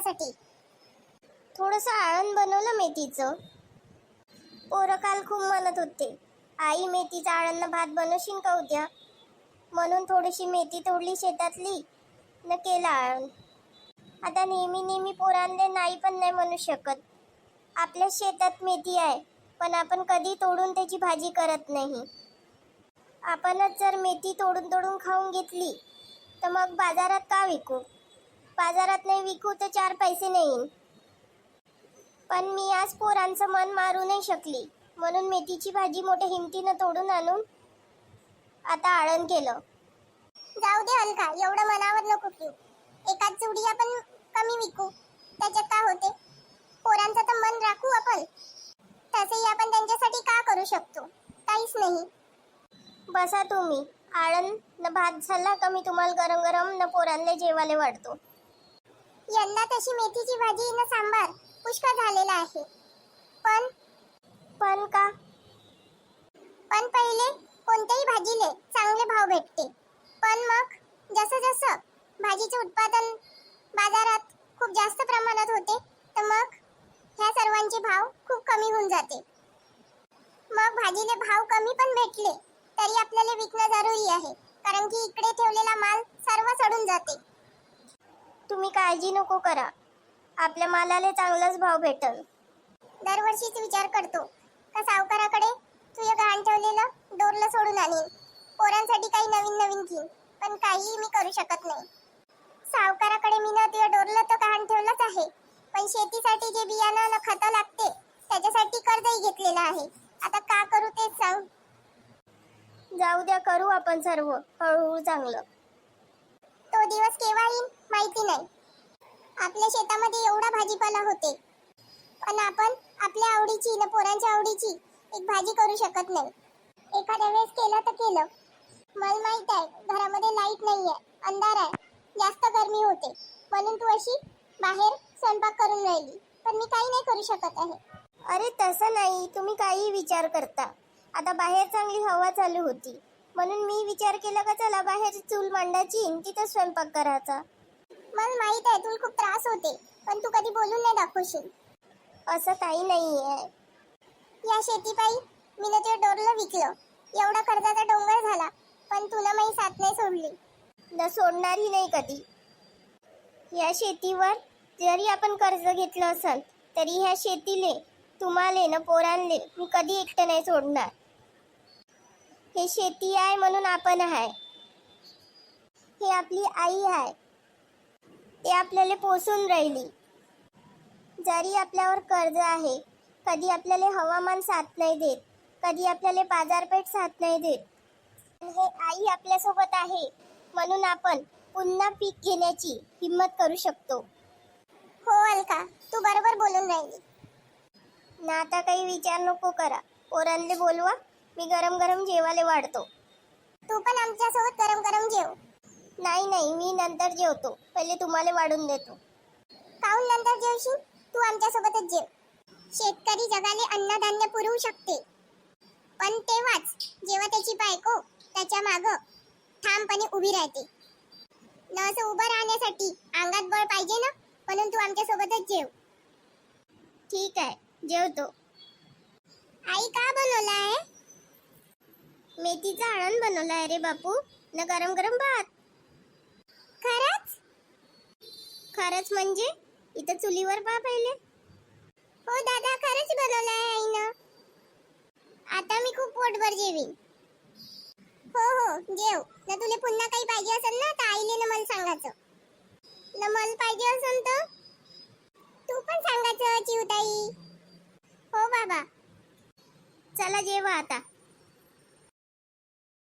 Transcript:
जेवणासाठी थोडंसं आळण बनवलं मेथीचं. पोरं काल खूप म्हणत होते आई मेथीचं आळण भात बनवशील का उद्या? म्हणून थोडीशी मेथी तोडली शेतातली न केलं आळण. आता नेहमी नेहमी पोरांले नाही पण नाही म्हणू शकत. आपल्या शेतात मेथी आहे पण आपण कधी तोडून त्याची भाजी करत नाही. आपणच जर मेथी तोडून तोडून खाऊन घेतली तर मग बाजारात का विकू? बाजारात नाही विकू तर चार पैसे नाही पण मी आज पोरांचं मन मारू नाही शकली. म्हणून मेथीची भाजी मोठ्या हिमतीनं तोडून आणून आता आळण केलं. जाऊ दे अलका एवढं मनावर नको घेऊ. एकाच चुडी आपण कमी विकू. त्याच्यात काय होते? पोरांचं तर मन राखू आपण. तसंही आपण त्यांच्यासाठी का करू शकतो? काहीच नाही. बसा तुम्ही. आळण न भात झाला का मी तुम्हाला गरम गरम न पोरांना जेवायला वाढतो. यंदा तशी मेथीची भाजी न सांबार पुष्कळ झालेला आहे. पण पण का? पण पहिले कोणत्याही भाजीले चांगले भाव भेटते. पण मग जसं जसं भाजीचे उत्पादन बाजारात खूप जास्त प्रमाणात होते तर मग ह्या सर्वांचे भाव खूप कमी होऊन जाते. मग भाजीले भाव कमी पण भेटले तरी आपल्याला विकणं जरुरी आहे कारण की इकडे ठेवलेला माल सर्व सडून जाते. तुम्ही काळजी नको करा. आपल्या मालाला चांगलाच भाव भेटल. दरवर्षीच विचार करतो. का सावकाराकडे तुझे गहाण ठेवलेलं डोरलं सोडून आणीन? पोरांसाठी काही नवीन नवीन घेईन पण काहीही मी करू शकत नाही. सावकाराकडे मी ना तुझं डोरलं तर गहाण ठेवलंच आहे. पण शेतीसाठी जे बियाणं न खतं लागते त्याच्यासाठी कर्जही घेतलेलं आहे. आता का करू तेच सांग? जाऊ द्या करू आपण सर्व. हळूहळू चांगलं. तो दिवस केव्हा येईल माहिती नाही. आपल्या शेतामध्ये एवढा भाजीपाला होते. पण आपण आपल्या आवडीची न पोरांच्या आवडीची एक भाजी करू शकत नाही. एखाद्या वेळेस केलं तर केलं. मला माहीत आहे घरामध्ये लाइट आहे अंधार आहे. जास्त गरमी होते. म्हणून तू अशी बाहेर स्वयंपाक करून राहिली. पण मी काही नाही करू शकत आहे. अरे तसं नाही. तुम्ही काही विचार करता. आता बाहेर चांगली हवा चालू होती. म्हणून मी विचार केला का चला बाहेर चूल मांडायची तिथं स्वयंपाक करायचा. मला माहीत आहे तुला खूप त्रास होते पण तू कधी बोलून नाही दाखवशील. असं काही नाही आहे या शेतीपायी मी ते डोरलं विकलं. एवढा कर्जाचा डोंगर झाला पण तुला माझी साथ नाही सोडली. न सोडणारही नाही कधी. या शेतीवर जरी आपण कर्ज घेतलं असल तरी ह्या शेतीले तुम्हाला न पोरांले मी कधी एकटं नाही सोडणार. हे शेती आहे म्हणून आपण आहे. हे आपली आई आहे. ते आपल्याला पोसून राहिली. जरी आपल्यावर कर्ज आहे कधी आपल्याला हवामान साथ नाही देत कधी आपल्याला बाजारपेठ साथ नाही देत. हे आई आपल्यासोबत आहे म्हणून आपण पुन्हा पीक घेण्याची हिंमत करू शकतो. हो अलका तू बरोबर बोलून राहिली. ना आता काही विचार नको करा. पोरांले बोलवा. मी गरम गरम जेवायला वाढतो. तू पण आमच्यासोबत गरम गरम जेव. नाही नाही मी नंतर जेवतो. पहिले तुम्हाला वाढून देतो. काहून नंतर जेवशील? तू आमच्यासोबतच जेव. शेतकरी जगाले अन्नधान्य पुरवू शकते. पण तेव्हाच जेव्हा त्याची बायको त्याच्या माग ठामपणे उभी राहते. न असं उभं राहण्यासाठी अंगात बळ पाहिजे ना? म्हणून तू आमच्यासोबतच जेव. ठीक आहे जेवतो. आई का बनवला आहे मेथीचं आळण बनवलं आहे रे बापू. न गरम गरम भात. खरंच? खरंच म्हणजे? इथं चुलीवर पहा पहिले. हो दादा खरंच बनवलं आहे आईनं. आता मी खूप पोटभर जेवीन. हो हो जेव ना तुला पुन्हा काही पाहिजे असेल ना तर आईले ना मला सांगायचं. ना मला पाहिजे असेल तर? तू पण सांगायचं चिवताई. हो बाबा. चला जेवा आता.